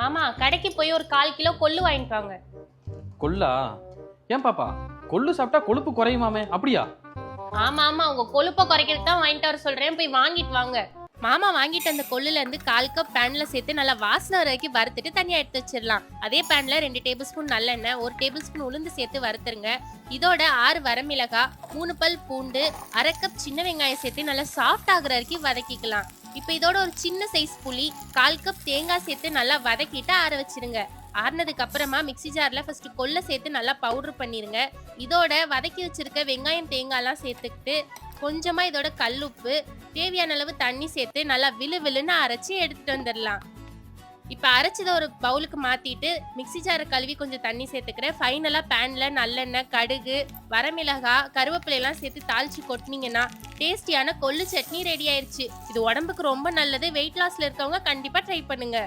மாமா கடைக்கு போய் ஒரு கால் கிலோ கொள்ளு வாங்கிட்டு வாங்க. கொள்ளா? ஏன் பாப்பா? கொள்ளு சாப்பிட்டா கொழுப்பு குறையுமாமே? அப்படியா? ஆமா ஆமா உங்க கொழுப்பை குறைக்கிறதுக்கு தான் வாங்கிட்டு வர சொல்றேன். போய் வாங்கிட்டு வாங்க. மாமா வாங்கிட்டு அந்த கொள்ளுல இருந்து கால் கப் பேன்ல சேர்த்து நல்லா வாசனை வர வரைக்கும் வறுத்துட்டு தனியா எடுத்து வச்சிடலாம். அதே பேன்ல ரெண்டு டேபிள் ஸ்பூன் நல்லெண்ணெய் ஒரு டேபிள் ஸ்பூன் உளுந்து சேர்த்து வறுத்துருங்க. இதோட ஆறு வரமிளகாய் மூணு பல் பூண்டு அரை கப் சின்ன வெங்காயம் சேர்த்து நல்லா சாஃப்ட் ஆகுற வரைக்கும் வதக்கிக்கலாம். இப்போ இதோட ஒரு சின்ன சைஸ் புளி கால் கப் தேங்காய் சேர்த்து நல்லா வதக்கிட்டு ஆற வச்சிருங்க. ஆறினதுக்கு அப்புறமா மிக்ஸி ஜாரில் ஃபர்ஸ்ட் கொல்லை சேர்த்து நல்லா பவுடர் பண்ணிருங்க. இதோட வதக்கி வச்சிருக்க வெங்காயம் தேங்காய்லாம் சேர்த்துக்கிட்டு கொஞ்சமாக இதோட கல்லுப்பு தேவையான அளவு தண்ணி சேர்த்து நல்லா விழு விழுன்னு அரைச்சி எடுத்துட்டு வந்துடலாம். இப்போ அரைச்சதை ஒரு பவுலுக்கு மாத்திட்டு மிக்ஸி ஜாரை கழுவி கொஞ்சம் தண்ணி சேர்த்துக்கிறேன். ஃபைனலாக பேனில் நல்லெண்ணெய் கடுகு வரமிளகாய் கருவேப்பிலையெல்லாம் சேர்த்து தாளிச்சு கொட்டினீங்கன்னா டேஸ்டியான கொள்ளு சட்னி ரெடி ஆயிருச்சு. இது உடம்புக்கு ரொம்ப நல்லது. வெயிட் லாஸ்ல இருக்கவங்க கண்டிப்பாக ட்ரை பண்ணுங்க.